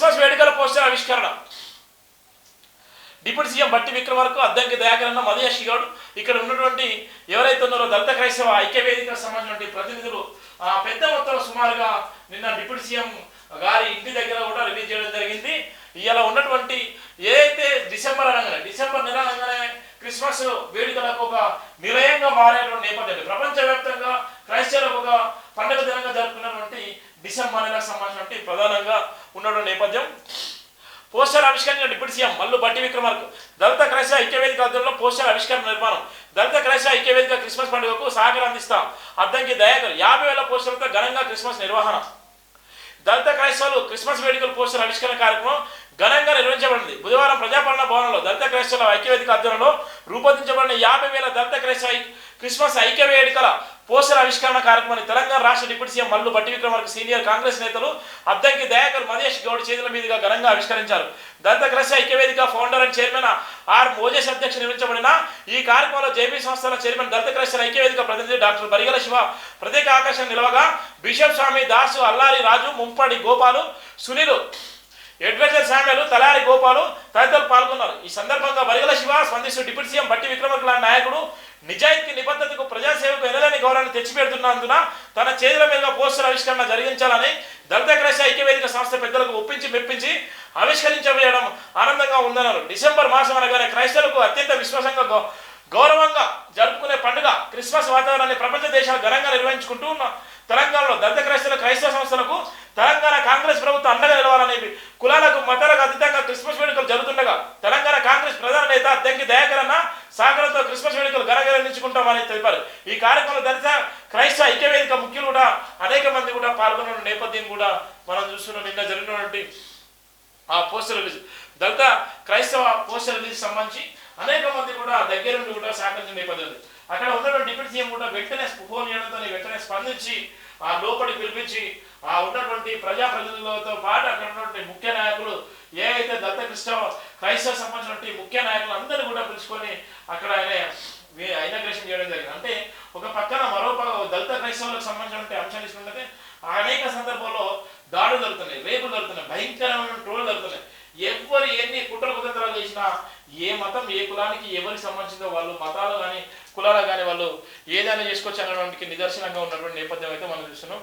Christmas వేడుకల poster ఆవిష్కరణ. Deputy CM బట్టి విక్రమార్కు అద్దంకి దయాకరన్న మదయాషి గౌడ్ ఇక్కడ ఉన్నటువంటి ఎవరైతే ఉన్నారో దళిత క్రైస్తవ ఐక్య వేదికకు సంబంధించినటువంటి ప్రతినిధులు ఆ, పెద్ద మొత్తంలో సుమారుగా నిన్న డిప్యూటీ సీఎం గారి ఇంటి దగ్గర కూడా రిలీజ్ చేయడం జరిగింది. ఇలా ఉన్నటువంటి ఏదైతే డిసెంబర్ అనగానే డిసెంబర్ నెల అనగానే క్రిస్మస్ వేడుకలకు ఒక నిలయంగా మారేటువంటి నేపథ్యం. ప్రపంచవ్యాప్తంగా క్రైస్తవులకు ఒక పండుగ దినంగా జరుపుకున్నటువంటి డిసెంబర్ నెలకు సంబంధించినటువంటి ప్రధానంగా ఉన్నటువంటి నేపథ్యం. పోస్టర్ ఆవిష్కరణ డిప్యూటీ సీఎం మల్లు బట్టి విక్రమార్కు. దళిత క్రైస్తవ ఐక్యవేదిక ఆధ్వర్యంలో పోస్టర్ ఆవిష్కరణ నిర్మాణం. దళిత క్రైస్తవ ఐక్యవేదిక క్రిస్మస్ పండుగకు సహకారం అందిస్తాం. అద్దంకి దయాకర్ యాభై వేల పోస్టర్లతో ఘనంగా క్రిస్మస్ నిర్వహణ. దళిత క్రైస్తవులు క్రిస్మస్ వేడుకల పోస్టర్ ఆవిష్కరణ కార్యక్రమం ఘనంగా నిర్వహించబడింది. బుధవారం ప్రజాపాలన భవనంలో దళిత క్రైస్తవుల ఐక్యవేదిక ఆధ్వర్యంలో రూపొందించబడిన యాభై వేల దళిత క్రైస్తవ ఐ- క్రిస్మస్ ఐక్య పోషణ ఆవిష్కరణ కార్యక్రమాన్ని తెలంగాణ రాష్ట్ర డిప్యూటీ సీఎం మల్లు బట్టి విక్రమార్క సీనియర్ కాంగ్రెస్ నేతలు అద్దంకి దయాకర్ మహేష్ గౌడ్ చేతుల మీదుగా ఘనంగా ఆవిష్కరించారు. Dalita Aikyavedika founder and chairman R Mojesh అధ్యక్ష నిర్వహించబడిన ఈ కార్యక్రమంలో జేబీ సంస్థల చైర్మన్ దళిత ఐక్యవేదిక ప్రతినిధి డాక్టర్ బరిగల శివ ప్రత్యేక ఆకర్షణ నిలవగా bishop Swami Dasu Allari Raju Mumpadi Gopalu Sunilu advisor Samuel Talari Gopalu తదితరులు పాల్గొన్నారు. ఈ సందర్భంగా బరిగల శివ స్పందిస్తూ డిప్యూటీ సీఎం బట్టి విక్రమార్క లాంటి నాయకుడు నిజాయితీ నిబద్ధతకు ప్రజాసేవకు ఎనలేని గౌరవాన్ని తెచ్చిపెడుతున్నందున తన చేతుల మీదుగా పోస్టర్ ఆవిష్కరణ జరిగించాలని దళిత క్రైస్తవ ఐక్యవేదిక సంస్థ పెద్దలకు ఒప్పించి మెప్పించి ఆవిష్కరించబోయడం ఆనందంగా ఉందన్నారు. డిసెంబర్ మాసం అనగానే క్రైస్తవులకు అత్యంత విశ్వాసంగా గౌ- గౌరవంగా జరుపుకునే పండుగ క్రిస్మస్ వాతావరణాన్ని ప్రపంచ దేశాలు ఘనంగా నిర్వహించుకుంటూ ఉన్న తెలంగాణలో దళిత క్రైస్తవుల క్రైస్తవ సంస్థలకు తెలంగాణ కాంగ్రెస్ ప్రభుత్వం అండగా నిలవాలనేవి కులాలకు మతాలకు అతీతంగా క్రిస్మస్ వేడుకలు జరుగుతుండగా తెలంగాణ కాంగ్రెస్ ప్రధాన నేత అద్దంకి దయాకర్ అన్న సహకారంతో క్రిస్మస్ తెలిపారు. ఈ కార్యక్రమంలో దళిత క్రైస్తవ ఐక్యవేదిక ముఖ్యులు కూడా అనేక మంది కూడా పాల్గొన్న నేపథ్యం కూడా మనం చూస్తున్నాం. నిన్న జరిగినటువంటి ఆ పోస్టర్ రిలీజ్. దళిత క్రైస్తవ పోస్టర్ రిలీజ్ సంబంధించి అనేక మంది కూడా దగ్గర నుండి కూడా సహకరించిన నేపథ్యం అక్కడ ఉన్నటువంటి డిప్యూటీ సీఎం కూడా వెంటనే ఫోన్ చేయడంతో వెంటనే స్పందించి ఆ లోపలికి పిలిపించి ఆ ఉన్నటువంటి ప్రజాప్రతినిధులతో పాటు అక్కడ ఉన్నటువంటి ముఖ్య నాయకులు ఏ అయితే దళిత క్రైస్తవ సంబంధించినటువంటి ముఖ్య నాయకులు అందరూ కూడా పిలుచుకొని అక్కడ ఆయన ఇంటగ్రేషన్ చేయడం జరిగింది. అంటే ఒక పక్కన మరో దళిత క్రైస్తవులకు సంబంధించిన అంశాలు ఇస్తుంటే అనేక సందర్భాల్లో దాడులు జరుగుతున్నాయి రేపులు జరుగుతున్నాయి భయంకరమైన ట్రోలు జరుగుతున్నాయి. ఎవరు ఎన్ని కుట్ర కుతంత్రాలు చేసినా ఏ మతం ఏ కులానికి ఎవరికి సంబంధించిందో వాళ్ళు మతాలు కానీ కులాలు కానీ వాళ్ళు ఏదైనా చేసుకోవచ్చు అనేటువంటి నిదర్శనంగా ఉన్నటువంటి నేపథ్యం అయితే మనం చూస్తున్నాం.